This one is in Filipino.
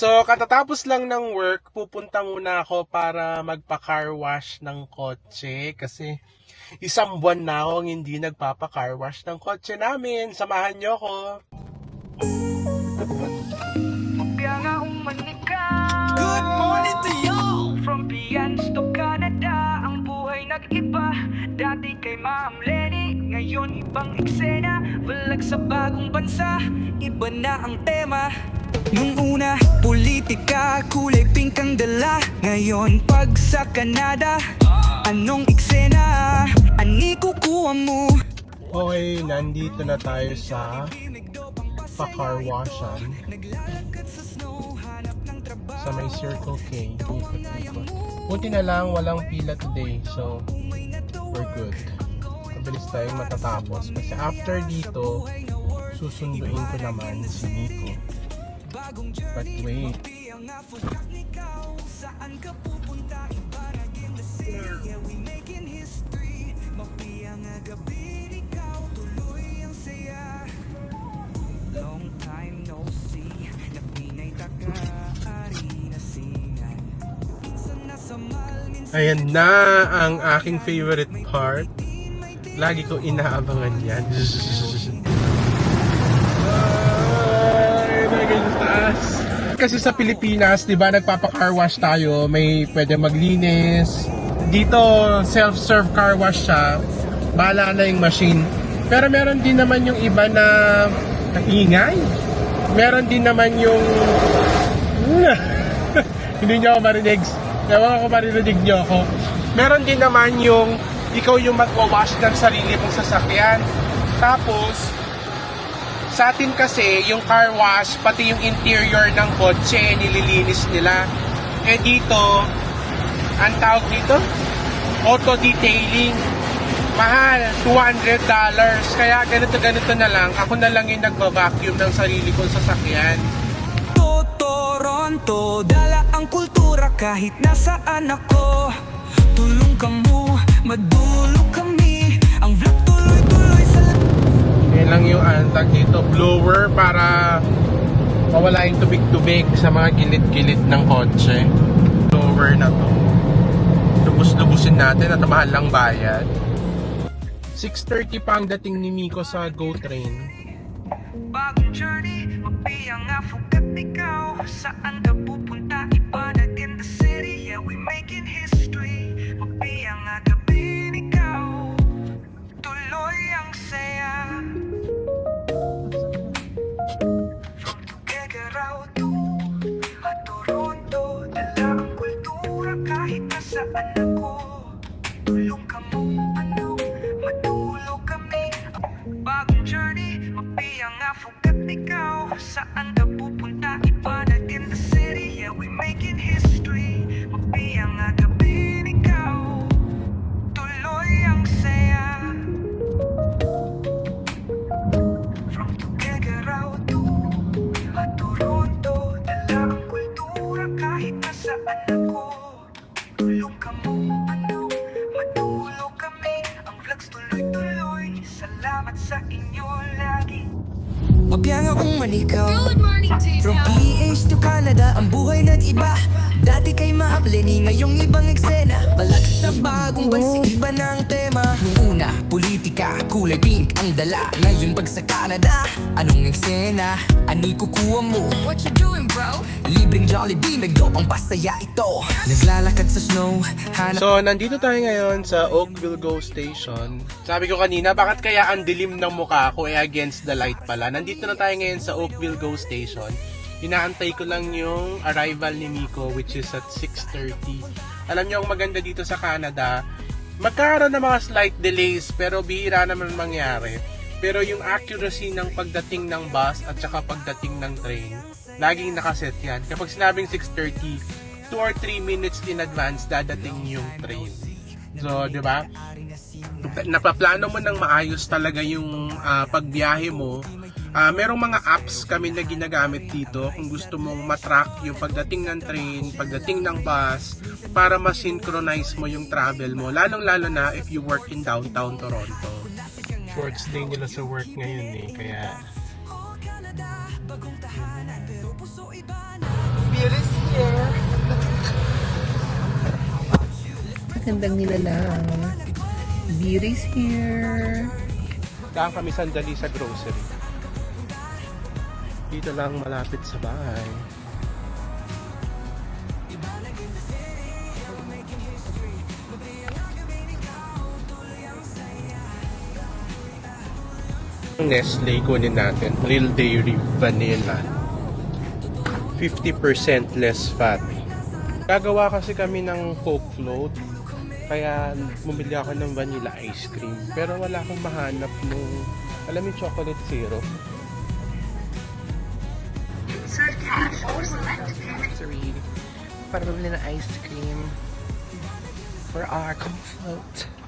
So, katatapos lang ng work, pupunta muna ako para magpa-car wash ng kotse. Kasi isang buwan na akong hindi nagpapa-car wash ng kotse namin. Samahan niyo ako. Good morning to you! From Pians to Canada Ang buhay nag-iba. Dati kay Ma'am Lenny Ngayon ibang eksena. Valag sa bagong bansa Iba na ang tema Nung una, politika Kulay pink ang dala Ngayon, pag sa Canada Anong eksena? Ani kukuha mo? Okay, nandito na tayo sa pa-car washan sa may Circle K. Ikot-ikot. Buti na lang walang pila today, so we're good. Mabilis tayong matatapos kasi after dito, susunduin ko naman si Nico. But wait, Long time no see. Na Pinay taga-ari na singan Minsan nasa mal, minsan ayan na ang aking favorite part. Lagi ko inaabangan yan. Kasi sa Pilipinas, di ba, nagpapa-car wash tayo, may pwede maglinis. Dito, self-serve car wash siya. Bahala na yung machine. Pero meron din naman yung iba na ingay. Meron din naman yung... Hindi niyo ako marinig. Ewan ko marinig niyo ako. Meron din naman yung ikaw yung magwawash ng sarili mong sasakyan. Tapos, sa atin kasi, yung car wash, pati yung interior ng kotse, nililinis nila. Eh dito, ang tawag dito? Auto detailing. Mahal, $200. Kaya ganito-ganito na lang. Ako na lang yung nagva-vacuum ng sarili kong sasakyan. to Toronto Dala ang kultura kahit nasaan ako Tulong ka mo, madulo Ang antag dito, blower para mawala yung tubig-tubig sa mga gilid-gilid ng kotse. Blower na to. Lubos-lubusin natin at mahal lang bayad. 6.30 pa ang dating ni Miko sa GO train. bagong journey Mapiyang afugat ikaw Saan ka Mapiyang akong manikaw. Good morning you. From PH to Canada, ang buhay nag-iba Dati kay Ma'am Lenny, ngayong ibang eksena. Balag sa bagong bansa, iba na ang tema kulay pink ang dala Ngayon pag sa Canada, anong eksena? Ani kukuha mo? What you doing, bro? Libreng Jollibee, nagdopang pasaya ito Naglalakad sa snow, hanap So, nandito tayo ngayon sa Oakville GO Station. Sabi ko kanina, bakit kaya ang dilim ng mukha ko eh against the light pala? Nandito na tayo ngayon sa Oakville GO Station. Inaantay ko lang yung arrival ni Miko which is at 6.30. Alam niyo, ang maganda dito sa Canada, magkaroon ng mga slight delays pero bihira naman mangyari. Pero yung accuracy ng pagdating ng bus at saka pagdating ng train, laging nakaset yan. Kapag sinabing 6.30, 2 or 3 minutes in advance dadating yung train. So, di ba? Napaplano mo ng maayos talaga yung ah, pagbiyahe mo. Uh, merong mga apps kami na ginagamit dito kung gusto mong matrack yung pagdating ng train, pagdating ng bus, para ma-synchronize mo yung travel mo, lalong-lalo na if you work in downtown Toronto. Shorts day nila sa work ngayon eh, kaya... Beer is here! Magandang nilalang. Beer is here! Daan kami sandali sa grocery. Dito lang malapit sa bahay. Nestle kunin natin. Real Dairy Vanilla. 50% less fat. Gagawa kasi kami ng Coke float. Kaya bumili ako ng vanilla ice cream. Pero wala akong mahanap nung, alam yung chocolate syrup. Grocery. Para bumili ng ice cream for our Coke float.